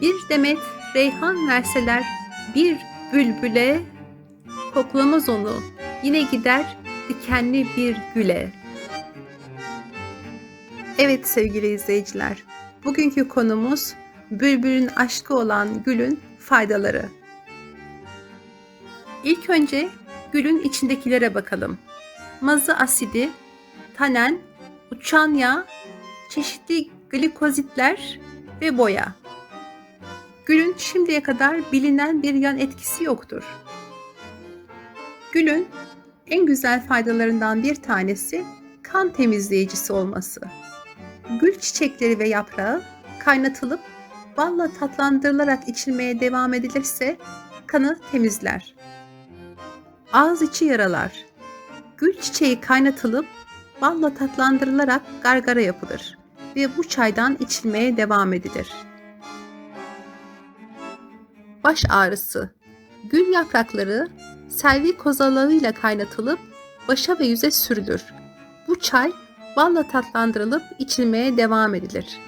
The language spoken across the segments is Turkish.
Bir demet reyhan verseler bir bülbüle, koklamaz onu, yine gider dikenli bir güle. Evet sevgili izleyiciler, bugünkü konumuz bülbülün aşkı olan gülün faydaları. İlk önce gülün içindekilere bakalım. Mazı asidi, tanen, uçan yağ, çeşitli glikozitler ve boya. Gülün şimdiye kadar bilinen bir yan etkisi yoktur. Gülün en güzel faydalarından bir tanesi kan temizleyicisi olması. Gül çiçekleri ve yaprağı kaynatılıp balla tatlandırılarak içilmeye devam edilirse kanı temizler. Ağız içi yaralar. Gül çiçeği kaynatılıp balla tatlandırılarak gargara yapılır ve bu çaydan içilmeye devam edilir. Baş ağrısı. Gül yaprakları selvi kozalağıyla kaynatılıp başa ve yüze sürülür. Bu çay balla tatlandırılıp içilmeye devam edilir.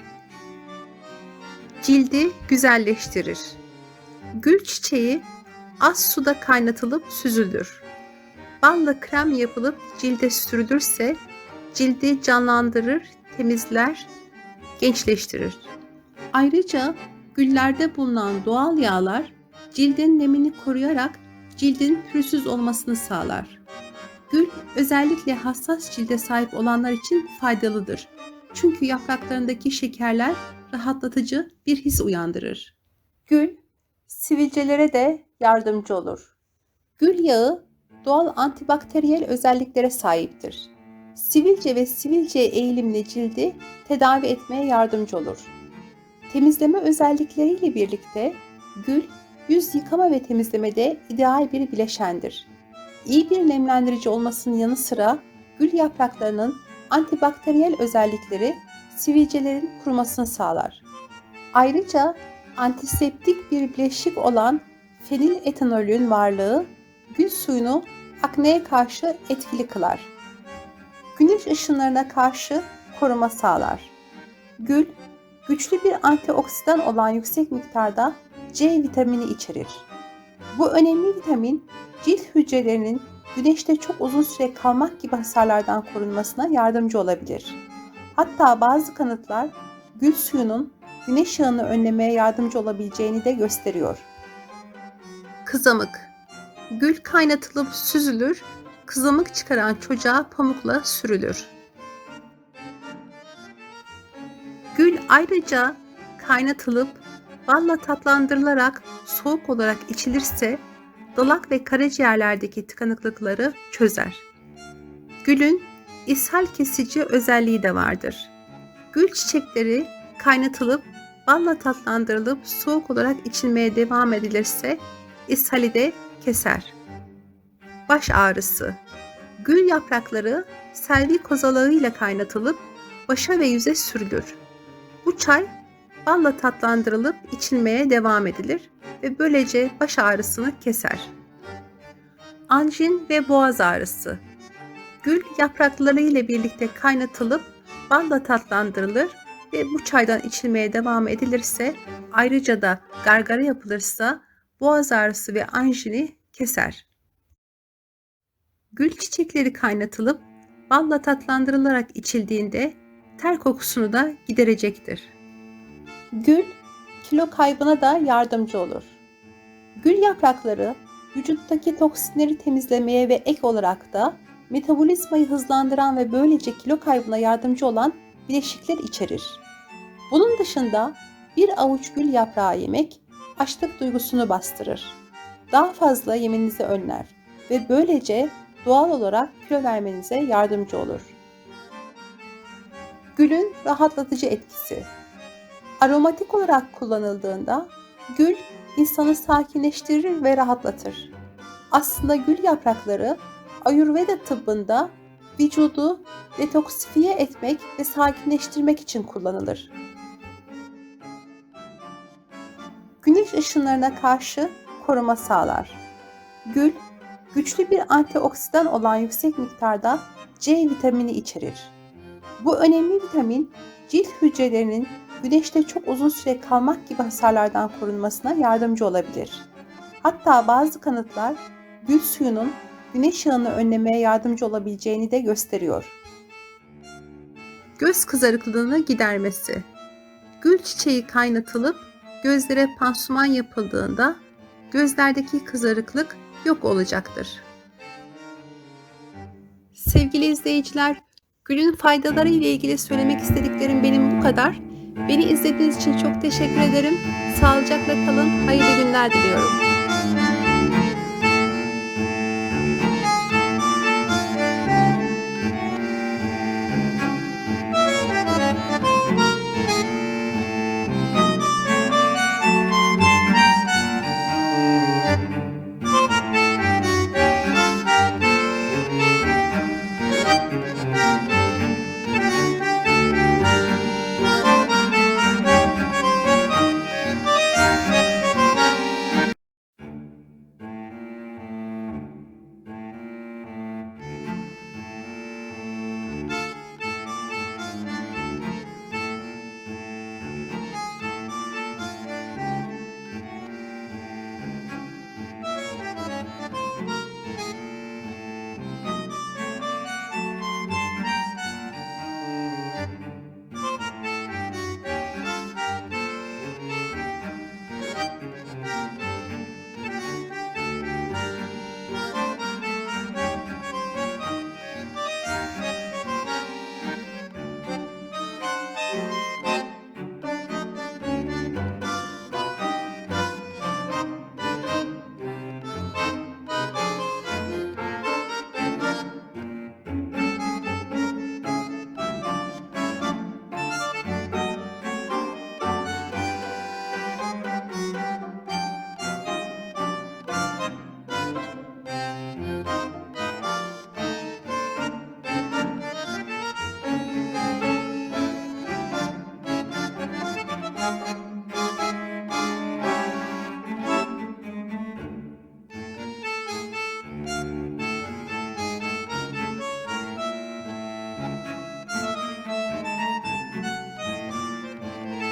Cildi güzelleştirir. Gül çiçeği az suda kaynatılıp süzülür. Balla krem yapılıp cilde sürülürse cildi canlandırır, temizler, gençleştirir. Ayrıca güllerde bulunan doğal yağlar cildin nemini koruyarak cildin pürüzsüz olmasını sağlar. Gül özellikle hassas cilde sahip olanlar için faydalıdır. Çünkü yapraklarındaki şekerler rahatlatıcı bir his uyandırır. Gül sivilcelere de yardımcı olur. Gül yağı doğal antibakteriyel özelliklere sahiptir. Sivilce ve sivilce eğilimli cildi tedavi etmeye yardımcı olur. Temizleme özellikleriyle birlikte gül yüz yıkama ve temizlemede ideal bir bileşendir. İyi bir nemlendirici olmasının yanı sıra gül yapraklarının antibakteriyel özellikleri sivilcelerin kurumasını sağlar. Ayrıca antiseptik bir bileşik olan fenil etanolün varlığı gül suyunu akneye karşı etkili kılar. Güneş ışınlarına karşı koruma sağlar. Gül, güçlü bir antioksidan olan yüksek miktarda C vitamini içerir. Bu önemli vitamin cilt hücrelerinin güneşte çok uzun süre kalmak gibi hasarlardan korunmasına yardımcı olabilir. Hatta bazı kanıtlar gül suyunun güneş yağını önlemeye yardımcı olabileceğini de gösteriyor. Kızamık Gül kaynatılıp süzülür, kızamık çıkaran çocuğa pamukla sürülür. Ayrıca kaynatılıp balla tatlandırılarak soğuk olarak içilirse dalak ve karaciğerlerdeki tıkanıklıkları çözer. Gülün ishal kesici özelliği de vardır. Gül çiçekleri kaynatılıp balla tatlandırılıp soğuk olarak içilmeye devam edilirse ishali de keser. Baş ağrısı. Gül yaprakları selvi kozalağıyla kaynatılıp başa ve yüze sürülür. Bu çay balla tatlandırılıp içilmeye devam edilir ve böylece baş ağrısını keser. Anjin ve boğaz ağrısı. Gül yaprakları ile birlikte kaynatılıp balla tatlandırılır ve bu çaydan içilmeye devam edilirse ayrıca da gargara yapılırsa boğaz ağrısı ve anjini keser. Gül çiçekleri kaynatılıp balla tatlandırılarak içildiğinde ter kokusunu da giderecektir. Gül kilo kaybına da yardımcı olur. Gül yaprakları vücuttaki toksinleri temizlemeye ve ek olarak da metabolizmayı hızlandıran ve böylece kilo kaybına yardımcı olan bileşikler içerir. Bunun dışında bir avuç gül yaprağı yemek açlık duygusunu bastırır. Daha fazla yemenizi önler ve böylece doğal olarak kilo vermenize yardımcı olur. Gülün rahatlatıcı etkisi. Aromatik olarak kullanıldığında gül insanı sakinleştirir ve rahatlatır. Aslında gül yaprakları Ayurveda tıbbında vücudu detoksifiye etmek ve sakinleştirmek için kullanılır. Güneş ışınlarına karşı koruma sağlar. Gül, güçlü bir antioksidan olan yüksek miktarda C vitamini içerir. Bu önemli vitamin cilt hücrelerinin güneşte çok uzun süre kalmak gibi hasarlardan korunmasına yardımcı olabilir. Hatta bazı kanıtlar gül suyunun güneş yağını önlemeye yardımcı olabileceğini de gösteriyor. Göz kızarıklığını gidermesi. Gül çiçeği kaynatılıp gözlere pansuman yapıldığında gözlerdeki kızarıklık yok olacaktır. Sevgili izleyiciler, gülün faydaları ile ilgili söylemek istediklerim benim bu kadar. Beni izlediğiniz için çok teşekkür ederim. Sağlıcakla kalın, hayırlı günler diliyorum.